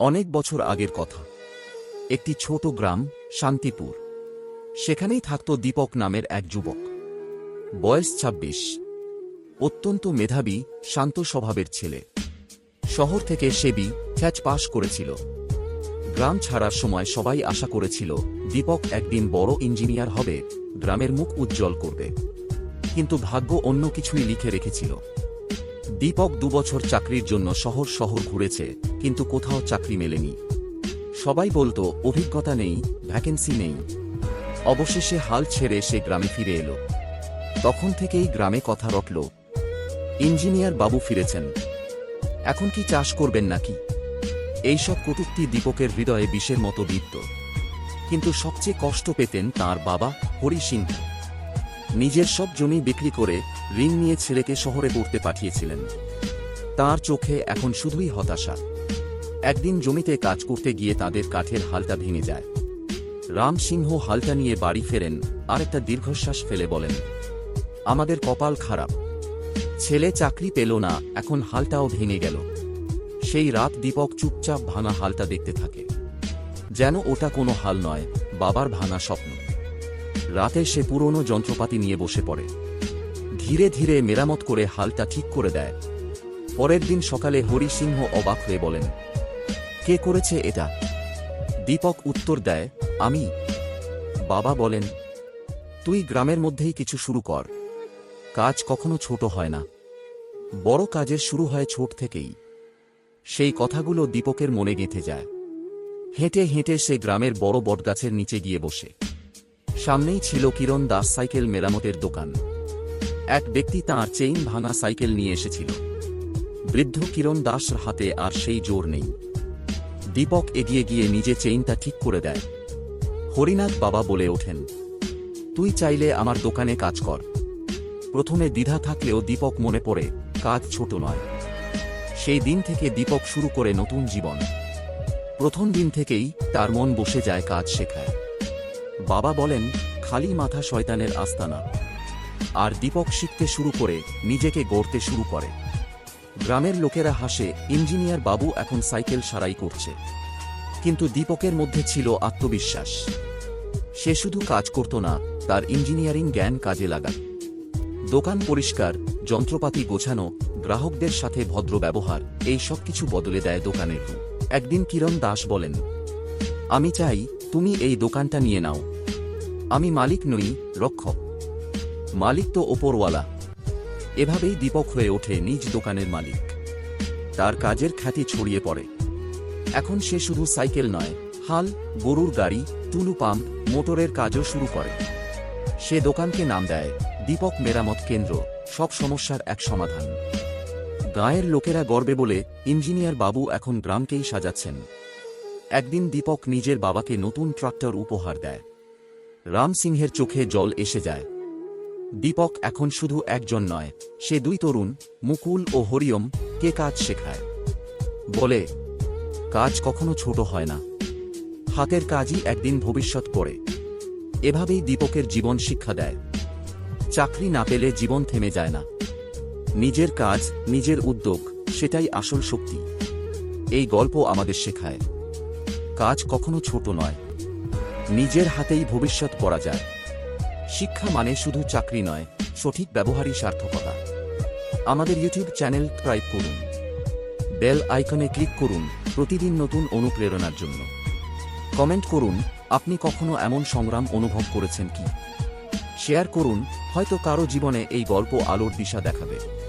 অনেক বছর আগের কথা। একটি ছোট গ্রাম, শান্তিপুর। সেখানেই থাকত দীপক নামের এক যুবক। বয়স ছাব্বিশ। অত্যন্ত মেধাবী, শান্ত স্বভাবের ছেলে। শহর থেকে সেবি থ্যাচ পাশ করেছিল। গ্রাম ছাড়ার সময় সবাই আশা করেছিল, দীপক একদিন বড় ইঞ্জিনিয়ার হবে, গ্রামের মুখ উজ্জ্বল করবে। কিন্তু ভাগ্য অন্য কিছুই লিখে রেখেছিল। দীপক দুবছর চাকরির জন্য শহর শহর ঘুরেছে কিন্তু কোথাও চাকরি মেলেনি। সবাই বলতো, অভিজ্ঞতা নেই ভ্যাকেন্সি নেই। অবশেষে হাল ছেড়ে সে গ্রামে ফিরে এলো। তখন থেকেই গ্রামে কথা রটল। ইঞ্জিনিয়ার বাবু ফিরেছেন। এখন কি চাষ করবেন নাকি? এইসব কটুক্তি দীপকের হৃদয়ে বিষের মতো বিদ্য কিন্তু সবচেয়ে কষ্ট পেতেন তার বাবা হরি সিংহ। নিজের সব জমি বিক্রি করে ঋণ নিয়ে ছেলেকে শহরে পড়তে পাঠিয়েছিলেন। তার চোখে এখন শুধুই হতাশা। একদিন জমিতে কাজ করতে গিয়ে তাদের কাঠের হালটা ভেঙে যায়। রাম সিংহ হালটা নিয়ে বাড়ি ফেরেন আর একটা দীর্ঘশ্বাস ফেলে বলেন, আমাদের কপাল খারাপ। ছেলে চাকরি পেল না, এখন হালটাও ভেঙে গেল। সেই রাত দীপক চুপচাপ ভাঙা হালটা দেখতে থাকে। যেন ওটা কোনো হাল নয়, বাবার ভাঙা স্বপ্ন। রাতে সে পুরনো যন্ত্রপাতি নিয়ে বসে পড়ে। ধীরে ধীরে মেরামত করে হালটা ঠিক করে দেয়। পরের দিন সকালে হরি সিংহ অবাক হয়ে বলেন কে করেছে এটা? দীপক উত্তর দেয়, আমি। বাবা বলেন, তুই গ্রামের মধ্যেই কিছু শুরু কর। কাজ কখনো ছোট হয় না। বড় কাজের শুরু হয় ছোট থেকেই। সেই কথাগুলো দীপকের মনে গেঁথে যায়। হেঁটে হেঁটে সে গ্রামের বড় বটগাছের নিচে গিয়ে বসে। সামনেই ছিল কিরণ দাস সাইকেল মেরামতের দোকান। এক ব্যক্তি তাঁর চেইন ভাঙা সাইকেল নিয়ে এসেছিল। বৃদ্ধ কিরণ দাস হাতে আর সেই জোর নেই। দীপক এগিয়ে গিয়ে নিজে চেইনটা ঠিক করে দেয়। হরিনাথ বাবা বলে ওঠেন, তুই চাইলে আমার দোকানে কাজ কর। প্রথমে দ্বিধা থাকলেও দীপক মনে পড়ে, কাজ ছোট নয়। সেই দিন থেকে দীপক শুরু করে নতুন জীবন। প্রথম দিন থেকেই তার মন বসে যায় কাজ শেখায়। বাবা বলেন, খালি মাথা শয়তানের আস্তানা। আর দীপক শিখতে শুরু করে, নিজেকে গড়তে শুরু করে। গ্রামের লোকেরা হাসে, ইঞ্জিনিয়ার বাবু এখন সাইকেল সারাই করছে। কিন্তু দীপকের মধ্যে ছিল আত্মবিশ্বাস। সে শুধু কাজ করত না, তার ইঞ্জিনিয়ারিং জ্ঞান কাজে লাগাত। দোকান পরিষ্কার, যন্ত্রপাতি গোছানো, গ্রাহকদের সাথে ভদ্র ব্যবহার, এই সব কিছু বদলে দেয় দোকানের একদিন কিরণ দাস বলেন, আমি চাই তুমি এই দোকানটা নিয়ে নাও। আমি মালিক নই, রক্ষক। মালিক তো ওপরওয়ালা। এভাবেই দীপক হয়ে ওঠে নিজ দোকানের মালিক। তার কাজের খ্যাতি ছড়িয়ে পড়ে। এখন সে শুধু সাইকেল নয়, হাল, গরুর গাড়ি, টুলু পাম্প, মোটরের কাজও শুরু করে। সে দোকানকে নাম দেয় দীপক মেরামত কেন্দ্র, সব সমস্যার এক সমাধান। গাঁয়ের লোকেরা গর্বে বলে ইঞ্জিনিয়ার বাবু এখন গ্রামকেই সাজাচ্ছেন। একদিন দীপক নিজের বাবাকে নতুন ট্রাক্টর উপহার দেয়। রাম সিংহের চোখে জল এসে যায়। দীপক এখন শুধু একজন নয়, সে দুই তরুণ, মুকুল ও হরিয়ম, কে কাজ শেখায়। বলে, কাজ কখনো ছোট হয় না। হাতের কাজই একদিন ভবিষ্যৎ করে। এভাবেই দীপকের জীবন শিক্ষা দেয়। চাকরি না পেলে জীবন থেমে যায় না। নিজের কাজ, নিজের উদ্যোগ, সেটাই আসল শক্তি। এই গল্প আমাদের শেখায়। কাজ কখনো ছোট নয়। নিজের হাতেই ভবিষ্যৎ করা যায়। শিক্ষা মানে শুধু চাকরি নয়, সঠিক ব্যবহারই সার্থকতা। আমাদের ইউটিউব চ্যানেল সাবস্ক্রাইব করুন। বেল আইকনে ক্লিক করুন প্রতিদিন নতুন অনুপ্রেরণার জন্য। কমেন্ট করুন, আপনি কখনো এমন সংগ্রাম অনুভব করেছেন কি? শেয়ার করুন, হয়তো কারও জীবনে এই গল্প আলোর দিশা দেখাবে।